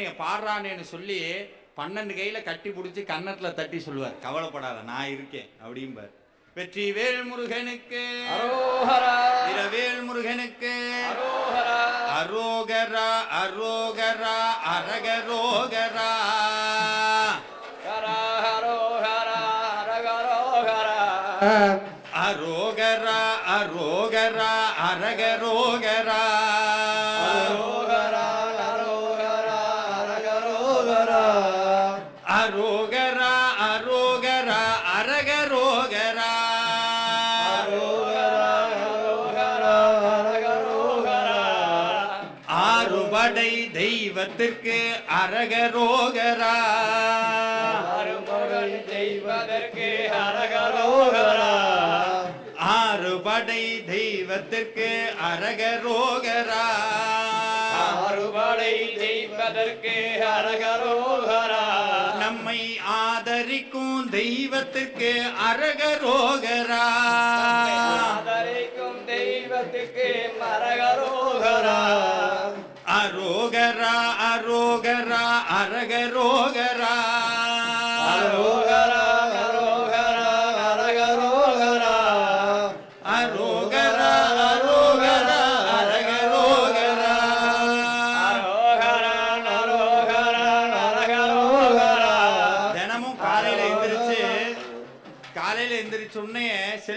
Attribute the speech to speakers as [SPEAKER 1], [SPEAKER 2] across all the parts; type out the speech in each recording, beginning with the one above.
[SPEAKER 1] என்னைய பாடுறானேன்னு சொல்லி பன்னெண்டு கையில கட்டி பிடிச்சி கன்னத்துல தட்டி சொல்லுவார். கவலைப்படாத நான் இருக்கேன் அப்படிம்பார். வெற்றி வேல் முருகனுக்கு இரவேல் முருகனுக்கு அரோகரா அரோகரா அரகரோகரா. அரோகரா அரோகரா அரகரோகரா. ஆறுபடை தெய்வத்திற்கு அரகரோகரா.
[SPEAKER 2] அருமகள் தெய்வதற்கு ஹரகரோஹரா
[SPEAKER 1] ஆறுபடை தெய்வத்திற்கு அரகரோகரா.
[SPEAKER 2] அறுபடை தெய்வதற்கு ஹரகரோஹரா
[SPEAKER 1] நம்மை ஆதரிக்கும் தெய்வத்துக்கு அரகரோகரா.
[SPEAKER 2] ஆதரிக்கும் தெய்வத்துக்கு மரகரோகரா
[SPEAKER 1] அரோகரா அரோகரா அரகரோகரா.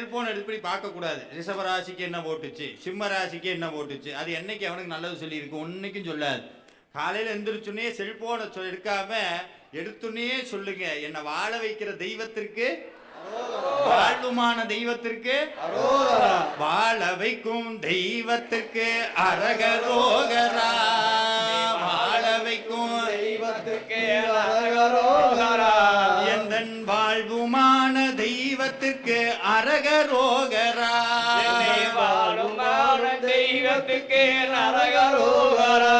[SPEAKER 1] செல்போன் எடுத்து பார்க்க கூடாது ரிஷப ராசிக்கு என்ன போட்டுச்சு? சிம்ம ராசிக்கு என்ன போட்டுச்சு? அது என்னைக்கு அவனுக்கு நல்லது சொல்லியிருக்கு? ஒன்னைக்கும் சொல்லாது. காலையில எந்திரிச்சுனே செல்போனை சொல் எடுக்காம எடுத்துனே சொல்லுங்க. என்னை வாழ வைக்கிற தெய்வத்திற்கு வாழ்வுமான தெய்வத்திற்கு வாழ வைக்கும் தெய்வத்துக்கு அரகரோகரா. வாழ வைக்கும்
[SPEAKER 2] தெய்வத்துக்கு அரகரோகரா.
[SPEAKER 1] தெய்வத்துக்கு அரகரோகரா
[SPEAKER 2] வாழுமான தெய்வத்துக்கு அரகரோகரா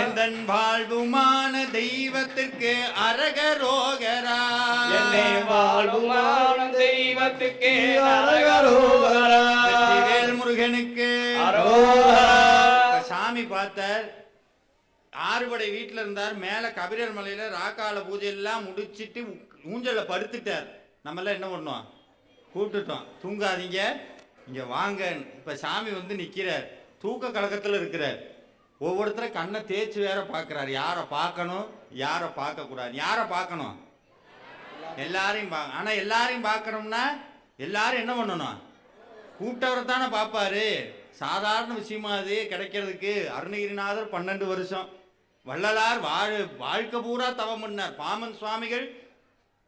[SPEAKER 1] எந்தன் வாழ்வுமான தெய்வத்திற்கு அரகரோகரா
[SPEAKER 2] என்னை வாழுமான தெய்வத்துக்கு அரகரோகரா
[SPEAKER 1] முருகனுக்கு சாமி பார்த்தார். ஆறுபடை வீட்டில் இருந்தார். மேலே கபிரர் மலையில ராக்கால பூஜை எல்லாம் முடிச்சிட்டு ஊஞ்சல்ல படுத்துட்டார். நம்மெல்லாம் என்ன பண்ணோம் கூப்பிட்டுட்டோம். தூங்காதீங்க. இங்கே வாங்க. இப்போ சாமி வந்து நிற்கிறார் தூக்க கழகத்தில் இருக்கிறார். ஒவ்வொருத்தரும் கண்ணை தேய்ச்சி வேற பார்க்குறாரு. யாரை பார்க்கணும்? யாரை பார்க்கக்கூடாது? யாரை பார்க்கணும்? எல்லாரையும் பா ஆனால் எல்லாரையும் பார்க்கணும்னா எல்லாரும் என்ன பண்ணணும்? கூப்பிட்டவரை தானே பார்ப்பாரு. சாதாரண விஷயமா அது. கிடைக்கிறதுக்கு அருணகிரிநாதர் பன்னெண்டு வருஷம். வள்ளலார் வாழ் வாழ்க்கை பூரா தவம் பண்ணார். பாமன் சுவாமிகள்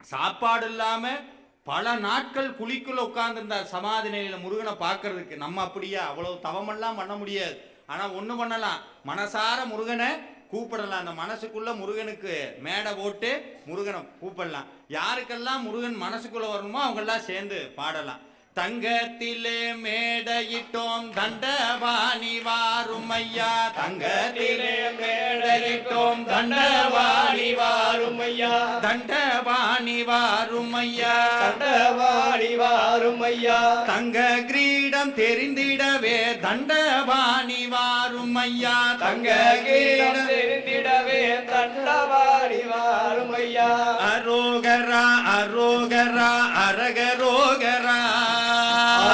[SPEAKER 1] சாப்பாடு இல்லாமல் பல நாட்கள் குழிக்குள்ள உட்கார்ந்திருந்தார் சமாதி நிலையில முருகனை பார்க்கறதுக்கு நம்ம அப்படியா? அவ்வளவு தவமெல்லாம் பண்ண முடியாது. ஆனா ஒண்ணு பண்ணலாம். மனசார முருகனை கூப்பிடலாம். அந்த மனசுக்குள்ள முருகனுக்கு மேடை போட்டு முருகனை கூப்பிடலாம். யாருக்கெல்லாம் முருகன் மனசுக்குள்ள வரணுமோ அவங்கெல்லாம் சேர்ந்து பாடலாம். தங்கத்திலே மேடையிட்டோம் தண்டபாணி வாரும் ஐயா தங்கத்திலே மேடையிட்டோம் தண்டபாணி
[SPEAKER 2] வாரும் ஐயா
[SPEAKER 1] தண்டபாணி வாரும் ஐயா
[SPEAKER 2] தண்டவாடி வாரும் ஐயா
[SPEAKER 1] தங்க கிரீடம் தெரிந்திடவே தண்டபாணி வாரும் ஐயா
[SPEAKER 2] தங்க கீழம் தெரிந்திடவே தண்டவாடி வாரும் ஐயா
[SPEAKER 1] அரோகரா அரோகரா அரகரோகரா.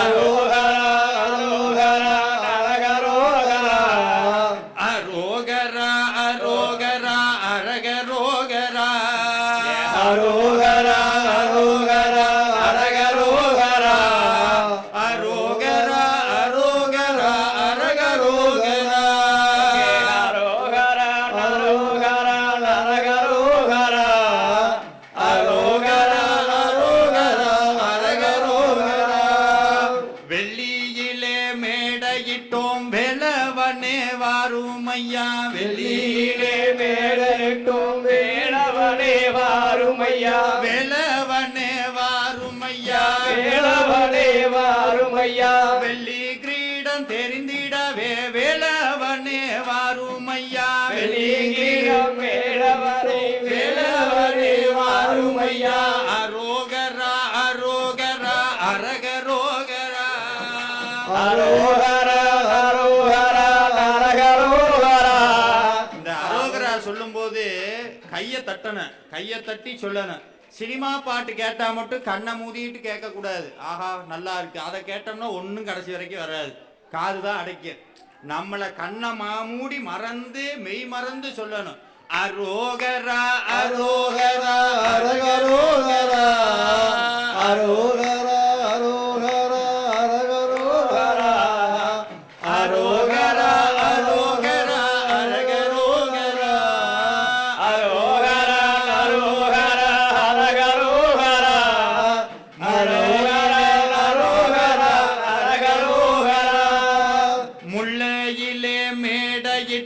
[SPEAKER 2] அரோகரா வாருமையா.
[SPEAKER 1] வேலவனே வாரும் ஐயா
[SPEAKER 2] வேளவனே வாருமையா.
[SPEAKER 1] வெள்ளி கிரீடம் தெரிந்திடவே வேலவனே வாரும் ஐயா
[SPEAKER 2] வெளிகீரம் வேளவனே வேளவனே வாருமையா.
[SPEAKER 1] அரோகரா அரோகரா அரகரோகரா.
[SPEAKER 2] அரோகரா
[SPEAKER 1] சொல்லும்போது கையை தட்டணும். கையை தட்டி சொல்லணும். சினிமா பாட்டு கேட்டா மட்டும் கண்ணை மூடிட்டு கேட்கக்கூடாது. ஆஹா நல்லா இருக்கு. அதை கேட்டோம்னா ஒன்றும் கடைசி வரைக்கும் வராது. காது தான் அடைக்கும். நம்மளை கண்ணை மாமூடி மறந்து மெய் மறந்து சொல்லணும். அரோகரா
[SPEAKER 2] அரோகரா அரோகரா அரோகரா.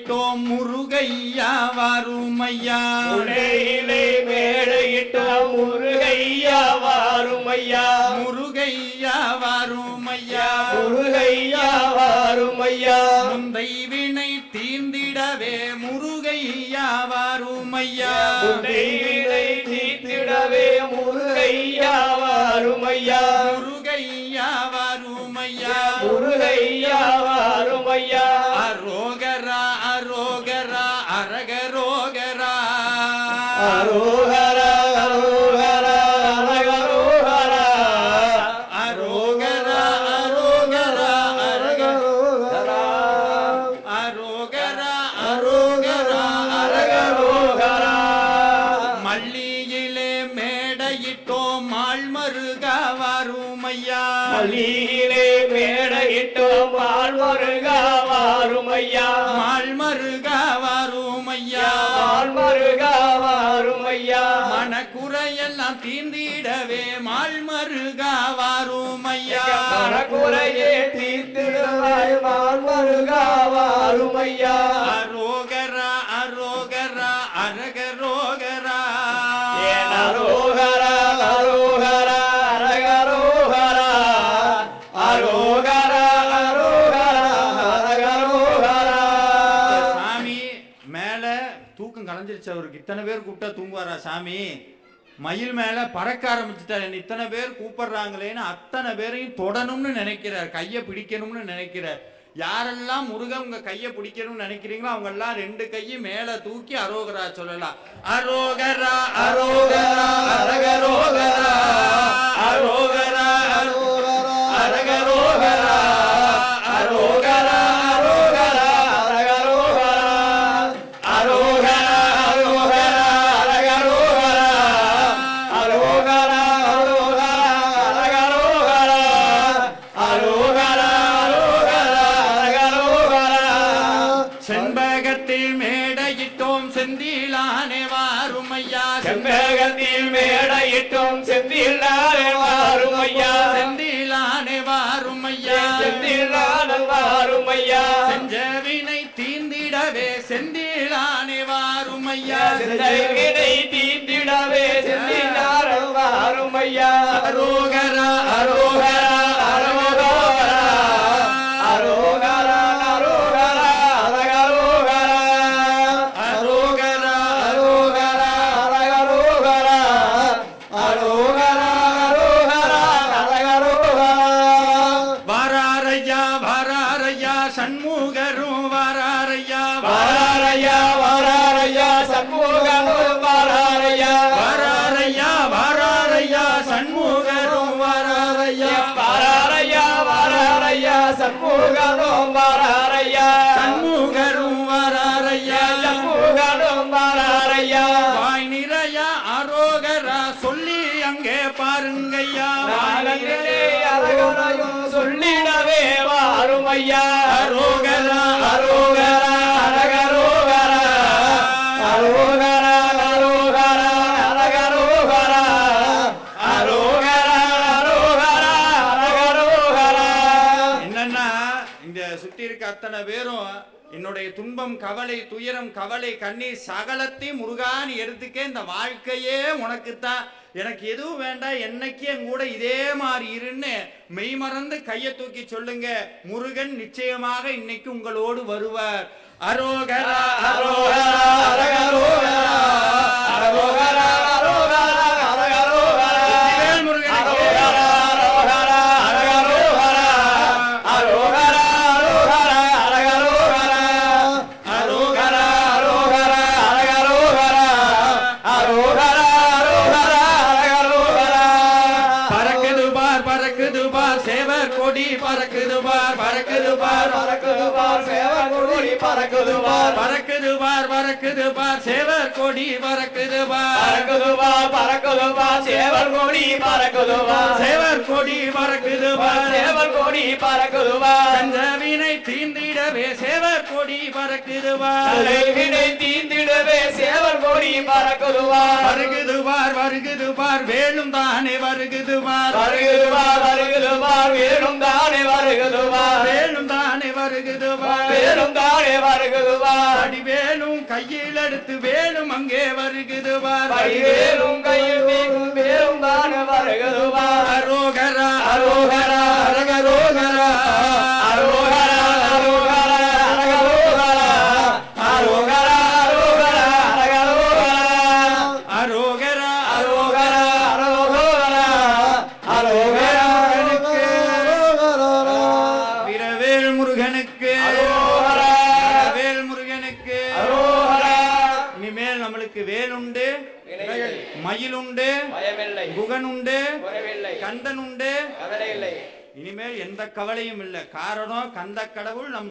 [SPEAKER 1] மேடையிட்டோம் முருகையா வாருமையா.
[SPEAKER 2] உடையிலே மேடையிட்டோம் முருகையா வாருமையா.
[SPEAKER 1] முருகையா வாருமையா.
[SPEAKER 2] முருகையா வாருமையா.
[SPEAKER 1] முந்தை வினை தீர்ந்திடவே முருகையா வாருமையா.
[SPEAKER 2] உடையிலே தீத்திடவே முருகையா வாருமையா.
[SPEAKER 1] முருகையா வாருமையா.
[SPEAKER 2] முருகையா வாருமையா.
[SPEAKER 1] மல்லியிலே மேடையிட்டோம் மால்மருகா வாருமையா
[SPEAKER 2] மல்லியிலே
[SPEAKER 1] மனக்குறையெல்லாம் தீர்ந்திடவே மால்மருகா வாருமையா.
[SPEAKER 2] மனக்குறையே தீர்த்திடுவாய் வாழ்மருகா வாருமையா.
[SPEAKER 1] அரோகரா அரோகரா அரகரோகரா.
[SPEAKER 2] அரோகரா அரோகரா அரகரோகரா. அரோகரா அரோகரா அரகரோகரா.
[SPEAKER 1] சாமி மேல தூக்கம் கலைஞ்சிருச்சு அவருக்கு. இத்தனை பேர் கூப்பிட்டா தூங்குவாரா சாமி? மயில் மேல பறக்க ஆரம்பிச்சுட்டாரு. இத்தனை பேர் கூப்பிடுறாங்களேன்னு அத்தனை பேரையும் தொடணும்னு நினைக்கிறார். கையை பிடிக்கணும்னு நினைக்கிறார். யாரெல்லாம் முருகன் உங்க கையை பிடிக்கணும்னு நினைக்கிறீங்களோ அவங்க எல்லாம் ரெண்டு கையும் மேல தூக்கி அரோகரா சொல்லலாம். அரோகரா
[SPEAKER 2] அரோகரா அரகரோகரா அரோகரா அரகரோகரா.
[SPEAKER 1] செந்திலானே வாருமையா.
[SPEAKER 2] செம்பகத்தில் மேடையிட்டோம் செந்தில்லாரே வாருமையா.
[SPEAKER 1] செந்திலானே வாருமையா.
[SPEAKER 2] செந்தில்லாரன் வாருமையா.
[SPEAKER 1] செஞ்சவினை தீந்திடவே செந்திலானே வாருமையா.
[SPEAKER 2] செந்தைவினை தீந்திடவே செந்தில்லாரன் வாருமையா.
[SPEAKER 1] அரோகரா
[SPEAKER 2] அரோகரா அரோகரா.
[SPEAKER 1] ஐயா துன்பம் கவலை துயரம் கவலை கண்ணீர் சகலத்தையும் முருகான்னு எடுத்துக்க இந்த வாழ்க்கையே உனக்குத்தான் எனக்கு எதுவும் வேண்டாம் என்னைக்கு என் கூட இதே மாதிரி இருன்னு மெய் மறந்து கையை தூக்கி சொல்லுங்க. முருகன் நிச்சயமாக இன்னைக்கு உங்களோடு வருவார். அரோகரா
[SPEAKER 2] அரோகரா அரோகரா அரோகரா
[SPEAKER 1] பறக்குது பார் பறக்குது பார்
[SPEAKER 2] பறக்குது பார் சேவல் கொடி பறக்குது பார்.
[SPEAKER 1] பறக்குது பார் பறக்குது பார் சேவர் கொடி பறக்குது பார்.
[SPEAKER 2] பறக்குது பார் பறக்குது பார் சேவல் கொடி பறக்குது பார்.
[SPEAKER 1] சேவர் கொடி பறக்குது பார்.
[SPEAKER 2] சேவல் கொடி பறக்குது பார்.
[SPEAKER 1] தீண்டிடவே சேவர் கொடி பறக்குது பார்
[SPEAKER 2] தலைவினை தீந்திடவே சேவல் கொடி பறக்குது பார்
[SPEAKER 1] வருகுது பார் வருகுது பார் வேலும் தானே வருகுது பார்
[SPEAKER 2] வருகுது பார் வருகுது பார் வேணும் தானே வருகுது பார்
[SPEAKER 1] வேலும் தானே வருகுது பார்
[SPEAKER 2] வேணும் தானே வருகுது பார்
[SPEAKER 1] அடி வேலும் கையில் எடுத்து வேலும் அங்கே வருகுது பார்
[SPEAKER 2] வேலும் கையில் வேலும் தானே வருகுது பார்
[SPEAKER 1] அரோகரா
[SPEAKER 2] அரோகரா அரகரோகரா.
[SPEAKER 1] கந்தன் உண்டு.
[SPEAKER 2] கவலை இல்லை.
[SPEAKER 1] இனிமேல் எந்த கவலையும் இல்லை. காரணம் கந்த கடவுள் நம்